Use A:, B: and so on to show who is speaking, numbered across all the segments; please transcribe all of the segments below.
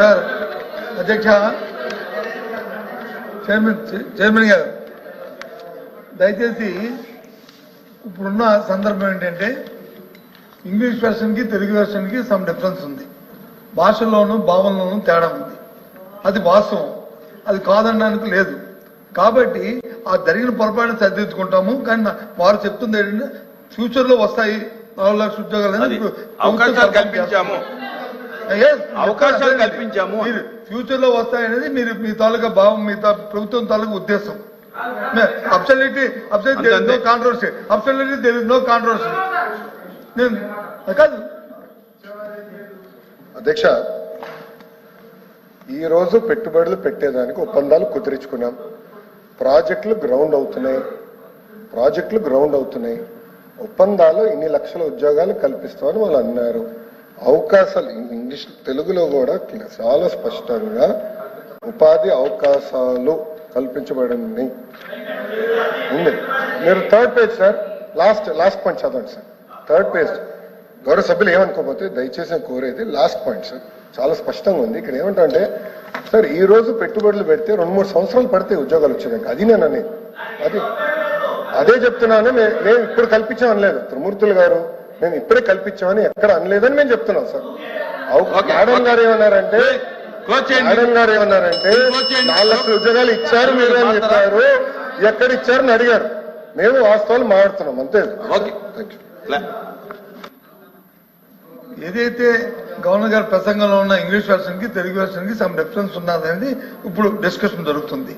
A: Sir అధ్యక్ష chairman chairman గారు. దయచేసి ఇప్పుడున్న సందర్భం ఏంటంటే ఇంగ్లీష్ వెర్షన్కి తెలుగు వెర్షన్కి సమ్ డిఫరెన్స్ ఉంది. భాషల్లోనూ భావనలోనూ తేడా ఉంది. అది వాస్తవం. అది కాదనడానికి లేదు. కాబట్టి ఆ జరిగిన పొరపాటును సరిదిద్దుకుంటాము. కానీ వారు చెప్తుంది ఏంటంటే ఫ్యూచర్లో వస్తాయి నాలుగు లక్షల ఉద్యోగాలు
B: అవకాశాలు కల్పించాము. అవకాశాలు కల్పించాము.
A: మీరు ఫ్యూచర్లో వస్తాయనేది మీరు మీ తాలూకా భావం మీ ప్రభుత్వం తాలూకా ఉద్దేశం. అబ్సల్యూట్లీ అబ్సల్యూట్ దేర్
B: అంతే,
A: నో
B: అంతే.
A: Controversy absolutely there is no controversy నేను కాదు.
C: అధ్యక్ష ఈ రోజు పెట్టుబడులు పెట్టేదానికి ఒప్పందాలు కుదిరించుకున్నాం. ప్రాజెక్టులు గ్రౌండ్ అవుతున్నాయి. ప్రాజెక్టులు గ్రౌండ్ అవుతున్నాయి. ఒప్పందాలు ఇన్ని లక్షల ఉద్యోగాలు కల్పిస్తామని వాళ్ళు అన్నారు. అవకాశాలు ఇంగ్లీష్ తెలుగులో కూడా చాలా స్పష్టంగా ఉపాధి అవకాశాలు కల్పించబడింది. ఉంది. మీరు third page sir. Last last point చదవండి సార్. Third page. గౌరవ సభ్యులు ఏమనుకోకపోతే దయచేసి కోరేది లాస్ట్ పాయింట్ సార్. చాలా స్పష్టంగా ఉంది. ఇక్కడ ఏమంటే సార్ ఈ రోజు పెట్టుబడులు పెడితే రెండు మూడు సంవత్సరాలు పడితే ఉద్యోగాలు వచ్చేదానికి అది నేను అనేది అది అదే చెప్తున్నాను. నేను మేము ఇప్పుడు కల్పించాం అనలేదు త్రిమూర్తులు గారు మేము ఇప్పుడే కల్పించామని ఎక్కడ అనలేదని మేము చెప్తున్నాం సార్. మేడం గారు ఏమన్నారంటే మేడం గారు ఏమన్నారంటే. నాలుగు లక్షల ఉద్యోగాలు ఇచ్చారు మీరు అని చెప్పారు. ఎక్కడ ఇచ్చారని అడిగారు. మేము వాస్తవాలు మాట్లాడుతున్నాం అంతే.
A: ఏదైతే గవర్నర్ గారి ప్రసంగంలో ఉన్న ఇంగ్లీష్ వెర్షన్కి తెలుగు వెర్షన్కి సమ్ డిఫరెన్స్ ఉన్నదనేది ఇప్పుడు డిస్కషన్ జరుగుతుంది.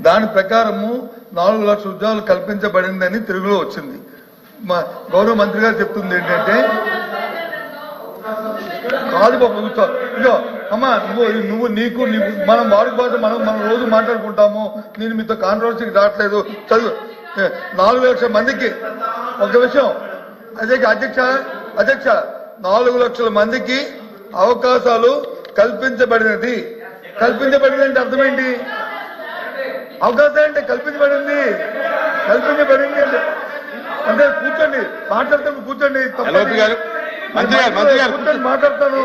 A: దాని ప్రకారము నాలుగు లక్షల ఉద్యోగాలు కల్పించబడిందని తెలుగులో వచ్చింది. మా గౌరవ మంత్రి గారు చెప్తుంది ఏంటంటే కాదు బాబు ఇదిగో, ఇదిగో అమ్మా నువ్వు నువ్వు నీకు నీకు మనం వాడుక బాధ మనం మనం రోజు మాట్లాడుకుంటాము. నేను మీతో కాంట్రవర్సీకి రావట్లేదు. చదువు నాలుగు లక్షల మందికి ఒక విషయం అదే అధ్యక్ష అధ్యక్ష నాలుగు లక్షల మందికి అవకాశాలు కల్పించబడినది. కల్పించబడింది అంటే అర్థమేంటి అవకాశం అంటే కల్పించబడింది. కల్పించబడింది అంటే అంటే కూర్చోండి మాట్లాడతాను కూర్చోండి.
B: ఎల్ఓపి గారు. మంత్రి గారు మంత్రి గారు
A: కూర్చొని మాట్లాడతాను.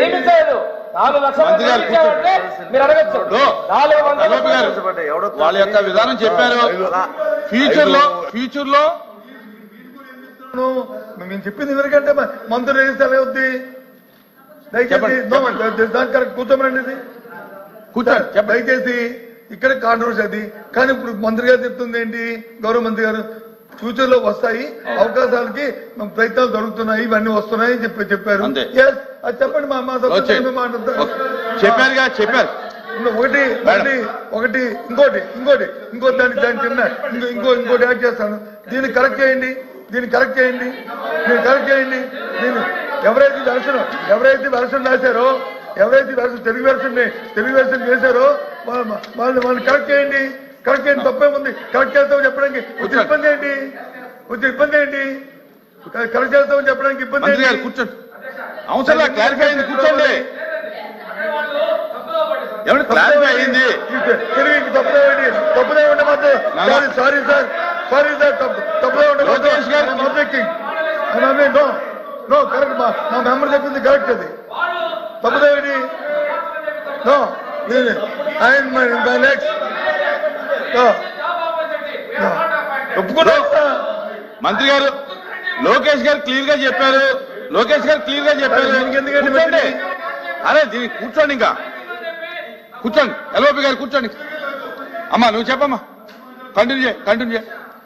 D: ఏమి చేయదు నాలుగు మీరు అడగచ్చు.
B: గారు. వాళ్ళ యొక్క విధానం చెప్పారు. ఫ్యూచర్లో
A: ఫ్యూచర్లో మేము చెప్పింది ఎవరికంటే మంత్రులు వేస్తే ఎలా అవుద్ది? దయచేసి
B: చెప్పండి,
A: నో, దానికి కరెక్ట్ కూర్చోమనండి ఇది.
B: కూర్చోండి చెప్పండి.
A: దయచేసి ఇక్కడ కాంట్రవర్సీ అది. కానీ ఇప్పుడు మంత్రి గారు చెప్తుంది ఏంటి? గౌరవ మంత్రి గారు ఫ్యూచర్లో వస్తాయి అవకాశాలకి మన ప్రయత్నాలు జరుగుతున్నాయి ఇవన్నీ వస్తున్నాయి అని చెప్పి చెప్పారు. అది చెప్పండి మా.
B: చెప్పారుగా చెప్పారు
A: ఒకటి ఒకటి ఒకటి ఇంకోటి ఇంకోటి ఇంకో దానికి దాని చిన్న ఇంకో ఇంకో ఇంకోటి యాడ్ చేస్తాను. దీన్ని కరెక్ట్ చేయండి. దీన్ని కరెక్ట్ చేయండి. దీన్ని కరెక్ట్ చేయండి. దీన్ని ఎవరైతే వెర్షన్ ఎవరైతే వెర్షన్ రాశారో ఎవరైతే version Telugu version Telugu version వేశారో వాళ్ళ- వాళ్ళని వాళ్ళని కరెక్ట్ చేయండి. కరెక్ట్ చేయండి తప్పేముంది కరెక్ట్ చేస్తామని చెప్పడానికి వచ్చే ఇబ్బంది ఏంటి? వచ్చే ఇబ్బంది ఏంటి? కరెక్ట్ చేస్తామని చెప్పడానికి ఇబ్బంది
B: కూర్చోండి. అవసరం క్లారిఫై అయింది కూర్చోండి. క్లారిఫై అయింది?
A: తిరిగి తప్పుదే. Sorry sorry sir. Sorry sir తప్పు తప్పుదే నో నో కరెక్ట్ మా మెంబర్ చెప్పింది కరెక్ట్ అది. తప్పుదే ఉండి నో ఆయన నెక్స్ట్
B: మంత్రి గారు లోకేష్ గారు క్లియర్గా చెప్పారు. లోకేష్ గారు క్లియర్గా చెప్పారు? అరే దీనికి కూర్చోండి ఇంకా. కూర్చోండి. ఎల్ఓపి గారు కూర్చోండి. అమ్మా నువ్వు చెప్పమ్మా. కంటిన్యూ చేయి కంటిన్యూ చేయి.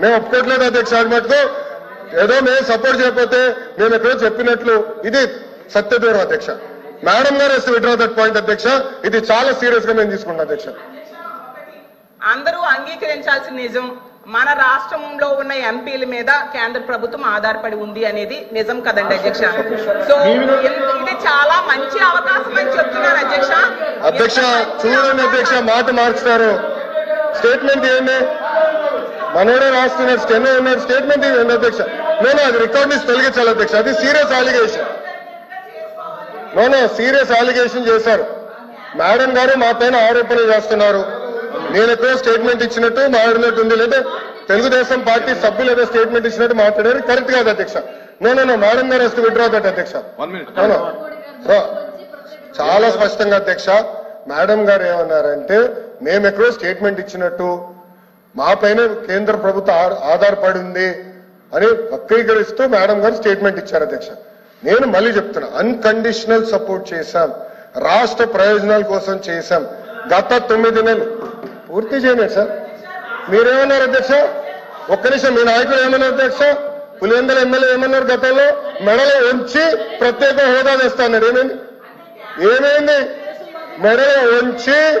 C: మేము ఒప్పుకోవట్లేదు అధ్యక్ష అది మటుకు ఏదో మేము సపోర్ట్ చేయకపోతే మేము ఎక్కడో చెప్పినట్లు ఇది సత్యదూరం అధ్యక్ష. మేడం గారు వస్తే విడ్రా దట్ పాయింట్ అధ్యక్ష. ఇది చాలా సీరియస్గా మేము తీసుకుంటాం అధ్యక్ష.
E: అందరూ అంగీకరించాల్సిన నిజం మన రాష్ట్రంలో ఉన్న ఎంపీల మీద కేంద్ర ప్రభుత్వం ఆధారపడి ఉంది అనేది నిజం కదండి అధ్యక్ష. సో ఇది చాలా మంచి అవకాశం అని చెప్తున్నాను అధ్యక్ష.
C: అధ్యక్ష చూడండి అధ్యక్ష మాట మార్చుతారు. స్టేట్మెంట్ ఇవ్వండి మనోడే రాస్తున్నాడు స్టెన్ ఉన్నాడు స్టేట్మెంట్ ఇవ్వండి అధ్యక్ష? నేను అది రికార్డ్ నుంచి తొలగించాలి అధ్యక్ష. అది serious allegation no no serious allegation చేశారు. మేడం గారు మా పైన ఆరోపణలు చేస్తున్నారు. నేను ఎక్కువ స్టేట్మెంట్ ఇచ్చినట్టు మాట్లాడినట్టు ఉంది. లేదా తెలుగుదేశం పార్టీ సభ్యులు ఏదో స్టేట్మెంట్ ఇచ్చినట్టు మాట్లాడారు. కరెక్ట్ కాదు అధ్యక్ష. నో నో మేడం గారు వస్తే విడ్రా దట్ అధ్యక్ష. చాలా స్పష్టంగా అధ్యక్ష మేడం గారు ఏమన్నారంటే మేము ఎక్కడో స్టేట్మెంట్ ఇచ్చినట్టు మా పైన కేంద్ర ప్రభుత్వం ఆ- ఆధారపడి ఉంది అని వక్రీకరిస్తూ మేడం గారు స్టేట్మెంట్ ఇచ్చారు అధ్యక్ష. నేను మళ్ళీ చెప్తున్నా అన్కండిషనల్ సపోర్ట్ చేశాం రాష్ట్ర ప్రయోజనాల కోసం చేశాం. గత తొమ్మిది నెలలు. పూర్తి చేయలేదు సార్ మీరేమన్నారు అధ్యక్ష? ఒక్క నిమిషం మీ నాయకులు ఏమన్నారు అధ్యక్ష? పులివెందల ఎమ్మెల్యే ఏమన్నారు గతంలో? మెడలో ఉంచి ప్రత్యేక హోదా తెస్తాన్నారు ఏమైంది? ఏమైంది? మెడలో ఉంచి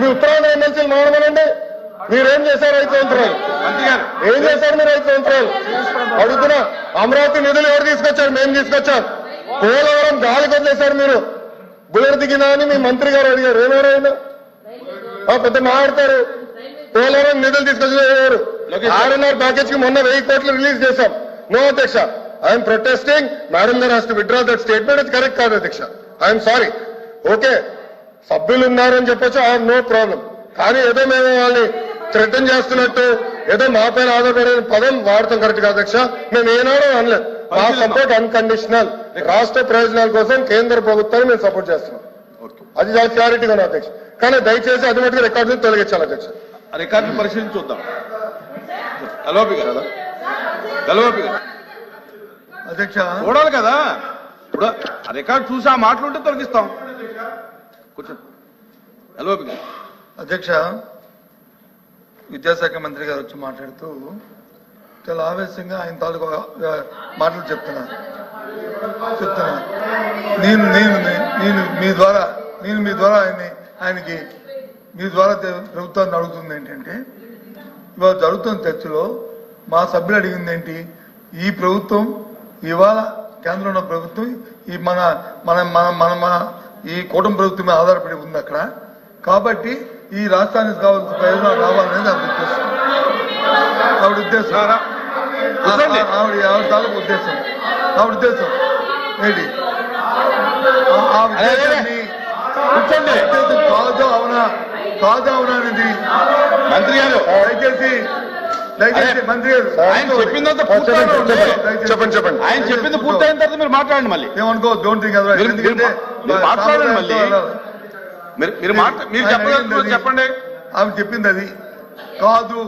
C: మీ ఉత్తరాంధ్ర ఎమ్మెల్సీలు మాడమనండి మీరేం చేశారు ఐదు సంవత్సరాలు ఏం చేశారు మీరు ఐదు సంవత్సరాలు అడుగుతున్నా అమరావతి నిధులు ఎవరు తీసుకొచ్చారు? మేము తీసుకొచ్చాం. పోలవరం గాలి వదిలేశారు మీరు. బుల్లెట్ దిగినా అని మీ మంత్రి గారు అడిగారు. ఆ, పెద్ద మాట్లాడతారు. పోలవరం నిధులు తీసుకొచ్చారు ఆర్ఎన్ఆర్ ప్యాకేజ్కి మొన్న వెయ్యి కోట్లు రిలీజ్ చేశాం. నో అధ్యక్ష. ఐఎమ్ ప్రొటెస్టింగ్ మేడం గారు has to withdraw that statement ఇది కరెక్ట్ కాదు అధ్యక్ష. ఐఎమ్ సారీ ఓకే సభ్యులు ఉన్నారని చెప్పొచ్చు ఐ నో ప్రాబ్లం కానీ ఏదో మేము వాళ్ళని థ్రెటన్ చేస్తున్నట్టు ఏదో మా పైన ఆధారపడే పదం వాడతాం కరెక్ట్ కాదు అధ్యక్ష? మేము ఏనాడో అనలేదు మా సపోర్ట్ అన్కండిషనల్ రాష్ట్ర ప్రయోజనాల కోసం కేంద్ర ప్రభుత్వాన్ని మేము సపోర్ట్ చేస్తున్నాం.
B: ఓకే.
C: అది చాలా క్లారిటీగా ఉంది అధ్యక్ష. కానీ దయచేసి అది మటుకు రికార్డు తొలగించాలి అధ్యక్ష.
B: ఆ రికార్డుని పరిశీలించి చూద్దాం. ఎల్ఓపి గారు. ఎల్ఓపి గారు.
A: అధ్యక్ష.
B: చూడాలి కదా. ఇప్పుడు ఆ రికార్డు చూసి ఆ మాటలుంటే తొలగిస్తాం. కూర్చో. ఎల్ఓపి గారు
A: అధ్యక్ష విద్యాశాఖ మంత్రి గారు వచ్చి మాట్లాడుతూ చాలా ఆవేశంగా ఆయన తాలూకు మాటలు చెప్తున్నారు. చెప్తున్నారు. నేను నేను నేను మీ ద్వారా నేను మీ ద్వారా ఆయన్ని ఆయనకి మీ ద్వారా ప్రభుత్వాన్ని అడుగుతుంది ఏంటంటే ఇవాళ జరుగుతున్న చర్చలో మా సభ్యులు అడిగింది ఏంటి? ఈ ప్రభుత్వం ఇవాళ కేంద్రంలో ఉన్న ప్రభుత్వం ఈ మన మన మన మన మన ఈ కూటమి ప్రభుత్వం మీద ఆధారపడి ఉంది అక్కడ. కాబట్టి ఈ రాష్ట్రానికి కావాల్సిన ప్రయోజనాలు రావాలనేది ఆవిడ ఉద్దేశం. ఆవిడ ఉద్దేశం. ఆవిడ ఆవిడ తాలూకు ఉద్దేశం. ఆవిడ ఉద్దేశం. ఏంటి? ఆ- ఉద్దేశాన్ని కాదు అవునా కాదు అవునా అనేది
B: మంత్రి గారు.
A: దయచేసి
B: ఆయన చెప్పిందంతా
C: చెప్పండి చెప్పండి
B: ఆయన చెప్పింది పూర్తయిన తర్వాత మీరు మాట్లాడండి మళ్ళీ.
A: ఏమనుకో డోంట్ థింక్
B: మాట్లాడండి మళ్ళీ. మీరు చెప్పగలుగుతున్నారు చెప్పండి.
A: ఆమె చెప్పింది అది. కాదు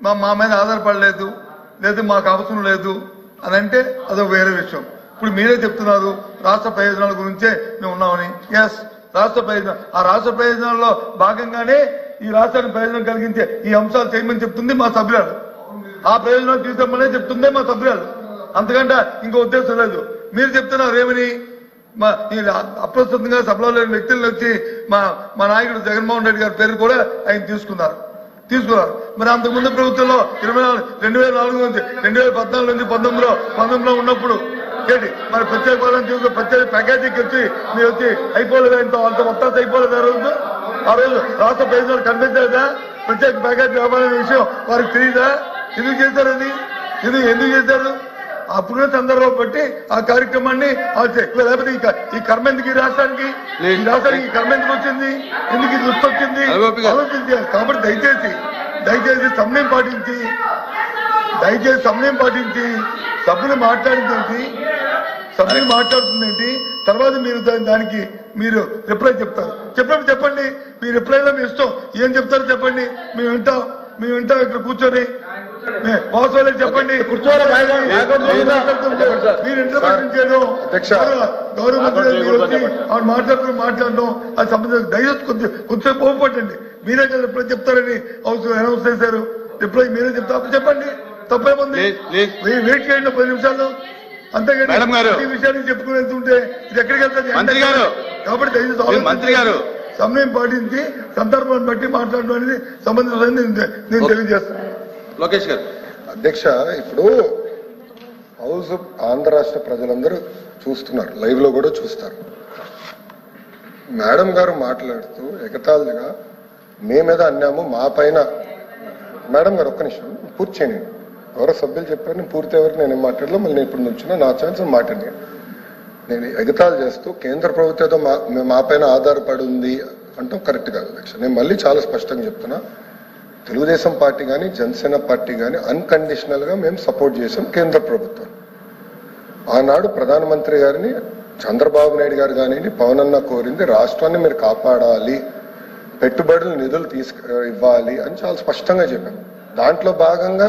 A: మా మా మీద ఆధారపడలేదు లేదు మాకు అవసరం లేదు అని అంటే అదొక వేరే విషయం. ఇప్పుడు మీరే చెప్తున్నారు రాష్ట్ర ప్రయోజనాల గురించే మేము ఉన్నామని. ఎస్ రాష్ట్ర ప్రయోజనం ఆ రాష్ట్ర ప్రయోజనాల్లో భాగంగానే ఈ రాష్ట్రానికి ప్రయోజనం కలిగించే ఈ అంశాలు చేయమని చెప్తుంది మా సభ్యురాలు. ఆ ప్రయోజనాలు తీసుకోమనే చెప్తుందే మా సభ్యురాలు. అంతకంటే ఇంకో ఉద్దేశం లేదు. మీరు చెప్తున్నారు ఏమని? మా ఈ అప్రస్తుతంగా సభలో లేని వ్యక్తులను వచ్చి మా మా నాయకుడు జగన్మోహన్ రెడ్డి గారి పేరు కూడా ఆయన తీసుకున్నారు. తీసుకున్నారు. మరి అంతకుముందు ప్రభుత్వంలో ఇరవై నాలుగు రెండు వేల నాలుగు నుంచి రెండు వేల పద్నాలుగు నుంచి పంతొమ్మిదిలో పంతొమ్మిదిలో ఉన్నప్పుడు ఏంటి? మరి ప్రత్యేక పదం తీసుకుని ప్రత్యేక ప్యాకేజీకి వచ్చి మీరు వచ్చి అయిపోలేదు ఇంత అంత మొత్తం అయిపోలేదు ఆ రోజు? ఆ రోజు రాష్ట్ర ప్రయోజనాలు కనిపించలేదా? ప్రత్యేక ప్యాకేజీ రావాలనే విషయం వారికి తెలియదా ఎందుకు చేశారు అది ఎందుకు ఎందుకు చేశారు అప్పుడున్న సందర్భం బట్టి ఆ కార్యక్రమాన్ని లేకపోతే ఈ కర్మ ఎందుకు ఈ రాష్ట్రానికి? ఈ రాష్ట్రానికి ఈ కర్మ ఎందుకు వచ్చింది? ఎందుకు ఇది దృష్టి వచ్చింది. ఆలోచించాలి కాబట్టి దయచేసి దయచేసి సమయం పాటించి దయచేసి సమయం పాటించి సభ్యులు మాట్లాడిందేంటి సభ్యులు మాట్లాడుతుందేంటి? తర్వాత మీరు దానికి మీరు రిప్లై చెప్తారు. చెప్పండి చెప్పండి. మీ రిప్లైలో మీ ఇష్టం. ఏం చెప్తారో చెప్పండి. మేము వింటాం. మేము వింటాం. ఇక్కడ కూర్చొని. వాళ్ళకి చెప్పండి. మీరు ఇంటర్ప్రిటేషన్ చేయడం. గౌరవ- మంత్రి ఆవిడ మాట్లాడుతూ మాట్లాడడం అది సంబంధించిన దయచేసి కొద్ది కొంచెం పోపట్టండి మీరే కదా రిప్లై చెప్తారని అవసరం అనౌన్స్ చేశారు. రిప్లై మీరే చెప్తారు. అప్పుడు చెప్పండి. తప్పేముంది? వెయిట్ చేయండి పది నిమిషాలు అంతేగాని
B: మేడం గారు.
A: ఈ విషయాన్ని చెప్పుకుని వెళ్తుంటే ఇది ఎక్కడికి వెళ్తుంది
B: మంత్రి గారు.
A: కాబట్టి దయచేసి.
B: మంత్రి గారు.
A: సమయం పాటించి సందర్భాన్ని బట్టి మాట్లాడడం అనేది సంబంధించిన నేను నేను తెలియజేస్తాను
B: లోకేష్ గారు
C: అధ్యక్ష ఇప్పుడు హౌస్ ఆంధ్ర రాష్ట్ర ప్రజలందరూ చూస్తున్నారు లైవ్లో కూడా చూస్తారు మేడం గారు మాట్లాడుతూ ఎగతాళిగా మేమేదో అన్నాము మా పైన మేడం గారు ఒక్క నిమిషం పూర్తి చేయండి ఎవరో సభ్యులు చెప్పారు నేను పూర్తి ఎవరికి నేను మాట్లాడలో మళ్ళీ నేను ఇప్పుడు నుంచున్నా నా ఛాన్స్ మాట్లాడి నేను ఎగతాళి చేస్తూ కేంద్ర ప్రభుత్వంతో మా మా పైన ఆధారపడి ఉంది అంటాం కరెక్ట్ కాదు అధ్యక్ష. నేను మళ్ళీ చాలా స్పష్టంగా చెప్తున్నా తెలుగుదేశం పార్టీ కానీ జనసేన పార్టీ కానీ అన్కండిషనల్గా మేము సపోర్ట్ చేసాం కేంద్ర ప్రభుత్వం. ఆనాడు ప్రధానమంత్రి గారిని చంద్రబాబు నాయుడు గారు కానివ్వండి పవన్ అన్న కోరింది రాష్ట్రాన్ని మీరు కాపాడాలి పెట్టుబడులు నిధులు తీసుకు ఇవ్వాలి అని చాలా స్పష్టంగా చెప్పాం దాంట్లో భాగంగా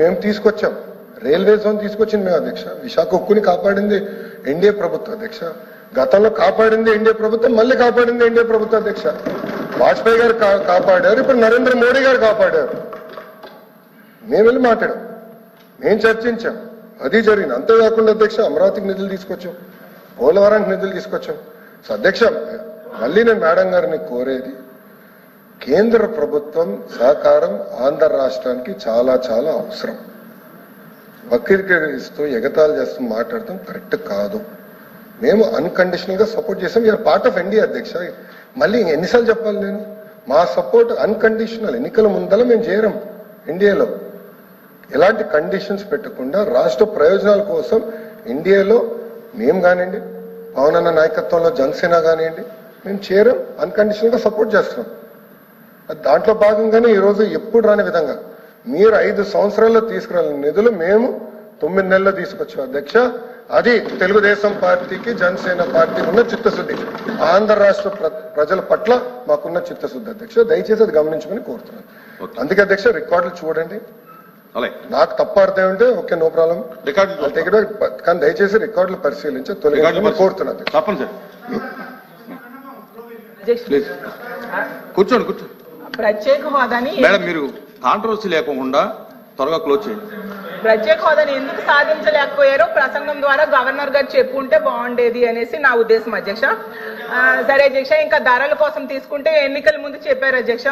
C: మేము తీసుకొచ్చాం. రైల్వే జోన్ తీసుకొచ్చింది మేము అధ్యక్ష. విశాఖ ఉక్కుని కాపాడింది ఎన్డీఏ ప్రభుత్వం అధ్యక్ష. గతంలో కాపాడింది ఎన్డీఏ ప్రభుత్వం మళ్ళీ కాపాడింది ఎన్డీఏ ప్రభుత్వం అధ్యక్ష. వాజ్పేయి గారు కాపాడారు ఇప్పుడు నరేంద్ర మోడీ గారు కాపాడారు. మేము వెళ్ళి మాట్లాడాం. మేము చర్చించాం. అది జరిగింది. అంతేకాకుండా అధ్యక్ష అమరావతికి నిధులు తీసుకొచ్చాం. పోలవరానికి నిధులు తీసుకొచ్చాం. సో అధ్యక్ష మళ్ళీ నేను మేడం గారిని కోరేది కేంద్ర ప్రభుత్వం సహకారం ఆంధ్ర రాష్ట్రానికి చాలా చాలా అవసరం. వక్రీకరిస్తూ ఎగతాలు చేస్తూ మాట్లాడటం కరెక్ట్ కాదు. మేము అన్కండిషనల్గా సపోర్ట్ చేసాం you are part of India అధ్యక్ష. మళ్ళీ ఎన్నిసార్లు చెప్పాలి నేను? మా సపోర్ట్ అన్కండిషనల్ ఎన్నికల ముందల మేము చేరం ఇండియాలో ఎలాంటి కండిషన్స్ పెట్టకుండా రాష్ట్ర ప్రయోజనాల కోసం ఇండియాలో మేము కానివ్వండి పవన్ అన్న నాయకత్వంలో జనసేన కానివ్వండి మేము చేరం అన్కండిషనల్గా సపోర్ట్ చేస్తున్నాం. దాంట్లో భాగంగానే ఈరోజు ఎప్పుడు రాని విధంగా మీరు ఐదు సంవత్సరాల్లో తీసుకురాని నిధులు మేము తొమ్మిది నెలల్లో తీసుకొచ్చాం. అధ్యక్ష అది తెలుగుదేశం పార్టీకి జనసేన పార్టీకి ఉన్న చిత్తశుద్ధి. ఆంధ్ర రాష్ట్ర ప్ర- ప్రజల పట్ల మాకున్న చిత్తశుద్ధి అధ్యక్ష. దయచేసి అది గమనించుకుని కోరుతున్నాను. అందుకే అధ్యక్ష రికార్డులు చూడండి. నాకు తప్ప అర్థం ఉంటే ఓకే నో ప్రాబ్లం.
B: రికార్డు
C: కానీ దయచేసి రికార్డులు పరిశీలించి తొలగించమని కోరుతున్నాను
B: కూర్చోండి కూర్చోండి.
E: ప్రత్యేక హోదాని
B: మేడం మీరు కాంట్రవర్సీ లేకుండా త్వరగా క్లోజ్ చేయండి.
E: ప్రత్యేక హోదాని ఎందుకు సాధించలేకపోయారో ప్రసంగం ద్వారా గవర్నర్ గారు చెప్పుంటే బాగుండేది అనేసి నా ఉద్దేశం అధ్యక్ష. సరే అధ్యక్ష ఇంకా ధరల కోసం తీసుకుంటే ఎన్నికల ముందు చెప్పారు అధ్యక్ష.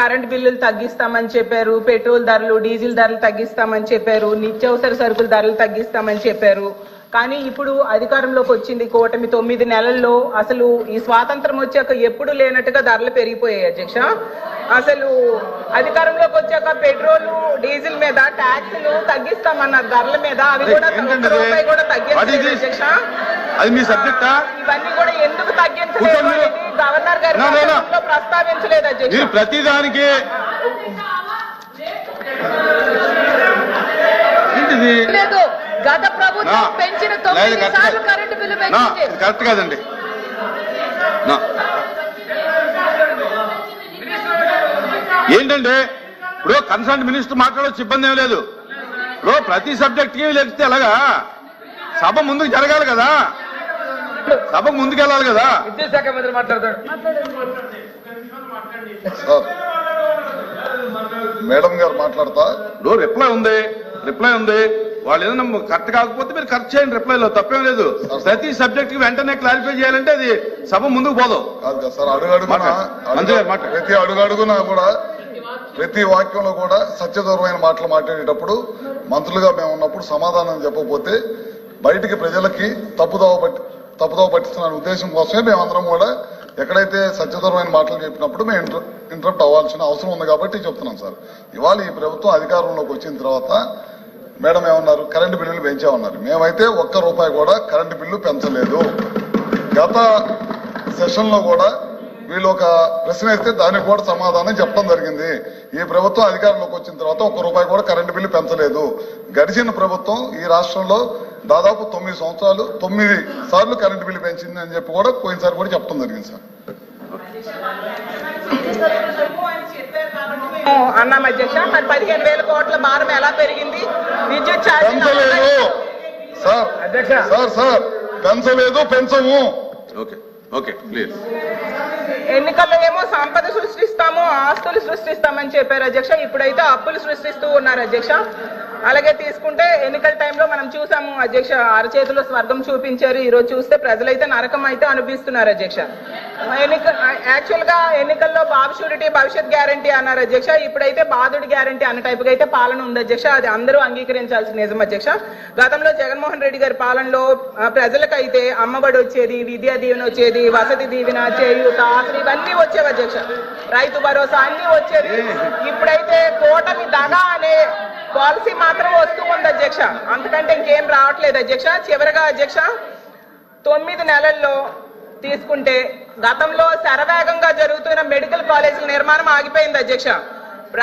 E: కరెంట్ బిల్లులు తగ్గిస్తామని చెప్పారు పెట్రోల్ ధరలు డీజిల్ ధరలు తగ్గిస్తామని చెప్పారు నిత్యావసర సరుకుల ధరలు తగ్గిస్తామని చెప్పారు. కానీ ఇప్పుడు అధికారంలోకి వచ్చింది కూటమి తొమ్మిది నెలల్లో అసలు ఈ స్వాతంత్రం వచ్చాక ఎప్పుడు లేనట్టుగా ధరలు పెరిగిపోయాయి అధ్యక్ష. అసలు అధికారంలోకి వచ్చాక పెట్రోల్ డీజిల్ మీద ట్యాక్సులు తగ్గిస్తామన్నారు ధరల మీద. అవి కూడా రూపాయి కూడా
B: this?
E: అధ్యక్ష.
B: అది మీ సబ్జెక్టా
E: ఇవన్నీ కూడా ఎందుకు తగ్గించలేదు గవర్నర్ గారి
B: No, no, no.
E: ప్రసంగంలో ప్రస్తావించలేదు అధ్యక్ష.
B: ప్రతిదానికి
F: లేదు. గత ప్రభుత్వం. పెంచిన తొమ్మిది
B: కరెక్ట్
F: సార్లు. కరెంటు బిల్లు పెంచింది.
B: కరెక్ట్ కాదండి. ఏంటంటే ఇప్పుడు కన్సర్న్ మినిస్టర్ మాట్లాడవచ్చు ఇబ్బంది ఏం లేదు. ఇప్పుడు ప్రతి సబ్జెక్ట్కి లేకపోతే ఎలాగా? సభ ముందుకు జరగాలి కదా. సభకు ముందుకు వెళ్ళాలి కదా.
D: విద్యుత్ శాఖ మంత్రి మాట్లాడతాడు.
G: మేడం గారు మాట్లాడతా?
B: ఇప్పుడు రిప్లై ఉంది. రిప్లై ఉంది. వాళ్ళు ఏదైనా కరెక్ట్ కాకపోతే మీరు కరెక్ట్ చేయండి రిప్లైలో తప్పేం లేదు. ప్రతి సబ్జెక్ట్కి వెంటనే క్లారిఫై చేయాలంటే అది సభ ముందుకు పోదు.
G: కాదు కదా సార్. ప్రతి కూడా ప్రతి వాక్యంలో కూడా సత్యదూరమైన మాటలు మాట్లాడేటప్పుడు మంత్రులుగా మేము ఉన్నప్పుడు సమాధానం చెప్పకపోతే బయటికి ప్రజలకి తప్పుదోవ పట్టి తప్పుదోవ పట్టిస్తున్న ఉద్దేశం కోసమే మేమందరం కూడా ఎక్కడైతే సత్యదూరమైన మాటలు చెప్పినప్పుడు మేము ఇంటర్ ఇంటరప్ట్ అవ్వాల్సిన అవసరం ఉంది కాబట్టి చెప్తున్నాం సార్. ఇవాళ ఈ ప్రభుత్వం అధికారంలోకి వచ్చిన తర్వాత మేడం ఏమన్నారు? కరెంటు బిల్లులు పెంచామన్నారు. మేమైతే ఒక్క రూపాయి కూడా కరెంటు బిల్లు పెంచలేదు. గత సెషన్లో కూడా వీళ్ళు ఒక ప్రశ్న వేస్తే దానికి కూడా సమాధానం చెప్పడం జరిగింది. ఈ ప్రభుత్వం అధికారంలోకి వచ్చిన తర్వాత ఒక్క రూపాయి కూడా కరెంటు బిల్లు పెంచలేదు. గడిచిన ప్రభుత్వం ఈ రాష్ట్రంలో దాదాపు తొమ్మిది సంవత్సరాలు తొమ్మిది సార్లు కరెంటు బిల్లు పెంచింది అని చెప్పి కూడా పోయినసారి కూడా చెప్పడం జరిగింది సార్.
E: అన్నాం అధ్యక్ష మరి పదిహేను వేల కోట్ల భారం ఎలా పెరిగింది? విద్యుత్ ఛార్జీలు
G: సార్
D: అధ్యక్ష.
G: సార్ సార్ పెంచలేదు పెంచము
B: ఓకే ఓకే ప్లీజ్
E: ఎన్నికల్లో ఏమో సంపద సృష్టిస్తాము ఆస్తులు సృష్టిస్తామని చెప్పారు అధ్యక్ష. ఇప్పుడైతే అప్పులు సృష్టిస్తూ ఉన్నారు అధ్యక్ష. అలాగే తీసుకుంటే ఎన్నికల టైంలో మనం చూసాము అధ్యక్ష అరచేతిలో స్వర్గం చూపించారు. ఈ రోజు చూస్తే ప్రజలైతే నరకం అయితే అనిపిస్తున్నారు అధ్యక్ష. ఎన్నిక యాక్చువల్గా ఎన్నికల్లో బాబు షూరిటీ భవిష్యత్ గ్యారంటీ అన్నారు అధ్యక్ష. ఇప్పుడైతే బాధుడి గ్యారంటీ అన్న టైప్గా అయితే పాలన ఉంది అధ్యక్ష. అది అందరూ అంగీకరించాల్సిన నిజం అధ్యక్ష. గతంలో జగన్మోహన్ రెడ్డి గారి పాలనలో ప్రజలకైతే అమ్మఒడి వచ్చేది విద్యా దీవెన వచ్చేది వసతి దీవెన చేయూత అసలు ఇవన్నీ వచ్చేవి అధ్యక్ష. రైతు భరోసా అన్ని వచ్చేది ఇప్పుడైతే కూటమి దగా అనే పాలసీ మాత్రం వస్తూ ఉంది అధ్యక్ష. అంతకంటే ఇంకేం రావట్లేదు అధ్యక్ష. చివరిగా అధ్యక్ష తొమ్మిది నెలల్లో తీసుకుంటే గతంలో శరవేగంగా జరుగుతున్న మెడికల్ కాలేజీల నిర్మాణం ఆగిపోయింది అధ్యక్ష.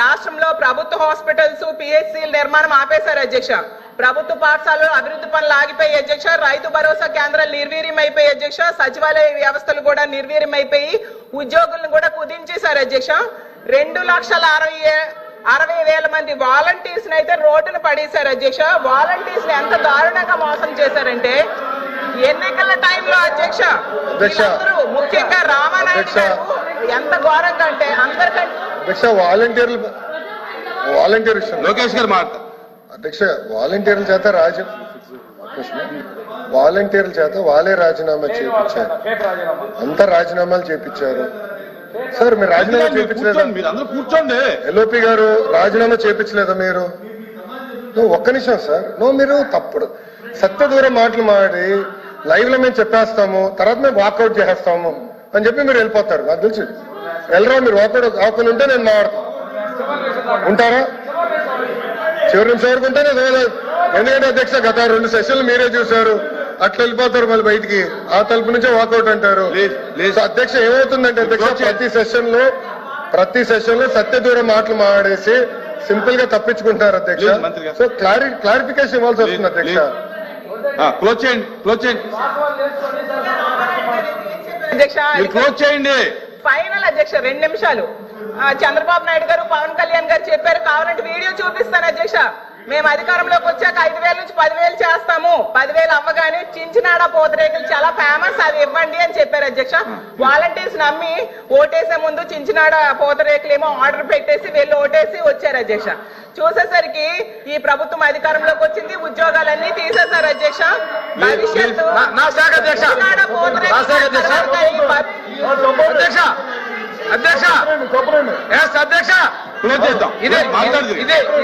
E: రాష్ట్రంలో ప్రభుత్వ హాస్పిటల్స్ పిహెచ్సిల నిర్మాణం ఆపేశారు అధ్యక్ష. ప్రభుత్వ పాఠశాలలో అభివృద్ధి పనులు ఆగిపోయి అధ్యక్ష. రైతు భరోసా కేంద్రాలు నిర్వీర్యం అయిపోయి అధ్యక్ష. సచివాలయ వ్యవస్థలు కూడా నిర్వీర్యం అయిపోయి ఉద్యోగులను కూడా కుదించేశారు అధ్యక్ష. రెండు లక్షల అరవై అరవై వేల మంది వాలంటీర్స్ అయితే రోడ్డున పడేశారు అధ్యక్ష. వాలంటీర్స్ ఎంత దారుణంగా మోసం చేశారంటే ఎన్నికల టైంలో అధ్యక్ష ముఖ్యంగా రామానాయుడు ఎంత ఘోరంగా అంటే అందరికంటే
C: అధ్యక్ష వాలంటీర్లు వాలంటీర్
B: లోకేష్ గారు మాట.
C: అధ్యక్ష వాలంటీర్ల చేత రాజ్యం వాలంటీర్ల చేత వాళ్ళే రాజీనామా చేయించారు అంత రాజీనామాలు చేయించారు సార్ మీరు రాజీనామా చేయించలేదా?
B: మీరు అందరూ కూర్చోండి.
C: ఎల్ఓపి గారు రాజీనామా చేయించలేదా మీరు? ఒక్క నిమిషం సార్. నో మీరు తప్పుడు. సత్య దూరం మాటలు మాడి లైవ్లో మేము చెప్పేస్తాము తర్వాత మేము వాకౌట్ చేసేస్తాము అని చెప్పి మీరు వెళ్ళిపోతారు. నాకు తెలుసు. వెళ్ళరా మీరు వాకౌట్ అవకుండా ఉంటే నేను మాట్లాడతాను ఉంటారా? చివరి నిమిషం వరకు ఉంటే. ఎందుకంటే అధ్యక్ష గత రెండు సెషన్లు మీరే చూశారు. అట్లా వెళ్ళిపోతారు మళ్ళీ బయటికి. ఆ తలుపు నుంచే వాకౌట్ అంటారు. అధ్యక్ష ఏమవుతుందంటే అధ్యక్ష ప్రతి సెషన్లో ప్రతి సెషన్లో సత్య దూరం మాటలు మాడేసి సింపుల్గా తప్పించుకుంటారు అధ్యక్ష. సో క్లారి క్లారిఫికేషన్ ఇవ్వాల్సి వస్తుంది అధ్యక్ష.
B: క్లోజ్ చేయండి క్లోజ్ చేయండి. క్లోజ్ చేయండి.
E: ఫైనల్ అధ్యక్ష రెండు నిమిషాలు. ఆ, చంద్రబాబు నాయుడు గారు పవన్ కళ్యాణ్ గారు చెప్పారు కావాలంటే వీడియో చూపిస్తాను అధ్యక్ష. మేము అధికారంలోకి వచ్చాక ఐదు వేల నుంచి పదివేలు చేస్తాము. పదివేలు అవ్వగానే చించినాడ పూతరేకులు చాలా ఫేమస్ అవి ఇవ్వండి అని చెప్పారు అధ్యక్ష. వాలంటీర్స్ నమ్మి ఓటేసే ముందు చించినాడ పూతరేకులు ఏమో ఆర్డర్ పెట్టేసి వెళ్ళి ఓటేసి వచ్చారు అధ్యక్ష. చూసేసరికి ఈ ప్రభుత్వం అధికారంలోకి వచ్చింది ఉద్యోగాలన్నీ తీసేశారు అధ్యక్ష. భవిష్యత్తు
D: అధ్యక్ష. అధ్యక్ష. ఇదే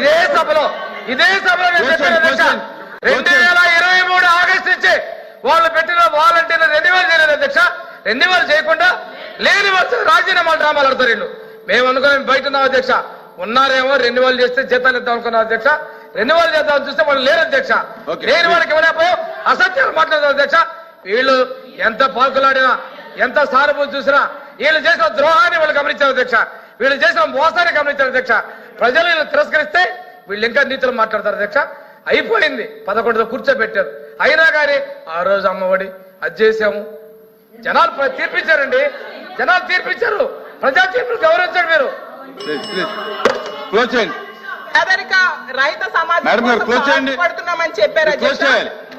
D: ఇదే సభలో ఇదే సభలో నేను చెప్పాను రెండు. వేల ఇరవై మూడు ఆగస్టు నుంచి వాళ్ళు పెట్టిన వాలంటీర్లు రెన్యువల్ చేయలేదు అధ్యక్ష. రెన్యువల్ చేయకుండా లేని వచ్చి రాజీనామా డ్రామాలు ఆడతారు వీళ్ళు. మేము అనుకున్నాం బయట ఉన్నాం అధ్యక్ష. ఉన్నారేమో రెన్యువల్ చేస్తే జీతాలు ఇద్దాం అనుకున్నాం అధ్యక్ష. రెన్యువల్ చేద్దాం చూస్తే వాళ్ళు లేరు అధ్యక్ష. లేని వాళ్ళకి ఇవ్వలేకపోయాం అసత్యాలు మాట్లాడతారు అధ్యక్ష. వీళ్ళు ఎంత పాకులాడినా ఎంత సానుభూతి చూసినా వీళ్ళు చేసిన ద్రోహాన్ని వాళ్ళు గమనించారు అధ్యక్ష. వీళ్ళు చేసిన మోసాన్ని గమనించారు అధ్యక్ష. ప్రజలు వీళ్ళు తిరస్కరిస్తే వీళ్ళు ఇంకా నీతులు మాట్లాడతారు అధ్యక్ష. అయిపోయింది. పదకొండుతో కూర్చోబెట్టారు. అయినా కానీ ఆ రోజు అమ్మఒడి అది చేసాము జనాలు తీర్పిచ్చారండి. జనాలు తీర్పిచ్చారు. ప్రజా తీర్పులు గౌరవించండి మీరు.
E: పేదరిక రహిత సమాజం. పాటుపడుతున్నామని చెప్పారు.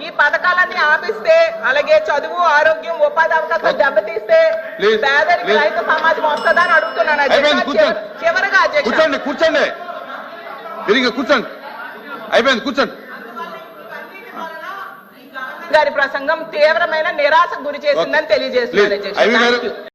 E: ఈ పథకాలన్నీ ఆపిస్తే అలాగే చదువు ఆరోగ్యం ఉపాధి అవకాశాలు దెబ్బతీస్తే పేదరిక. రహిత సమాజం వస్తుందా అని అడుగుతున్నాను చివరగా
B: కూర్చోండి కూర్చోండి. తిరిగి కూర్చోండి. అయిపోయింది కూర్చోండి.
E: గారి ప్రసంగం తీవ్రమైన నిరాశకు గురి చేసిందని తెలియజేస్తున్నారు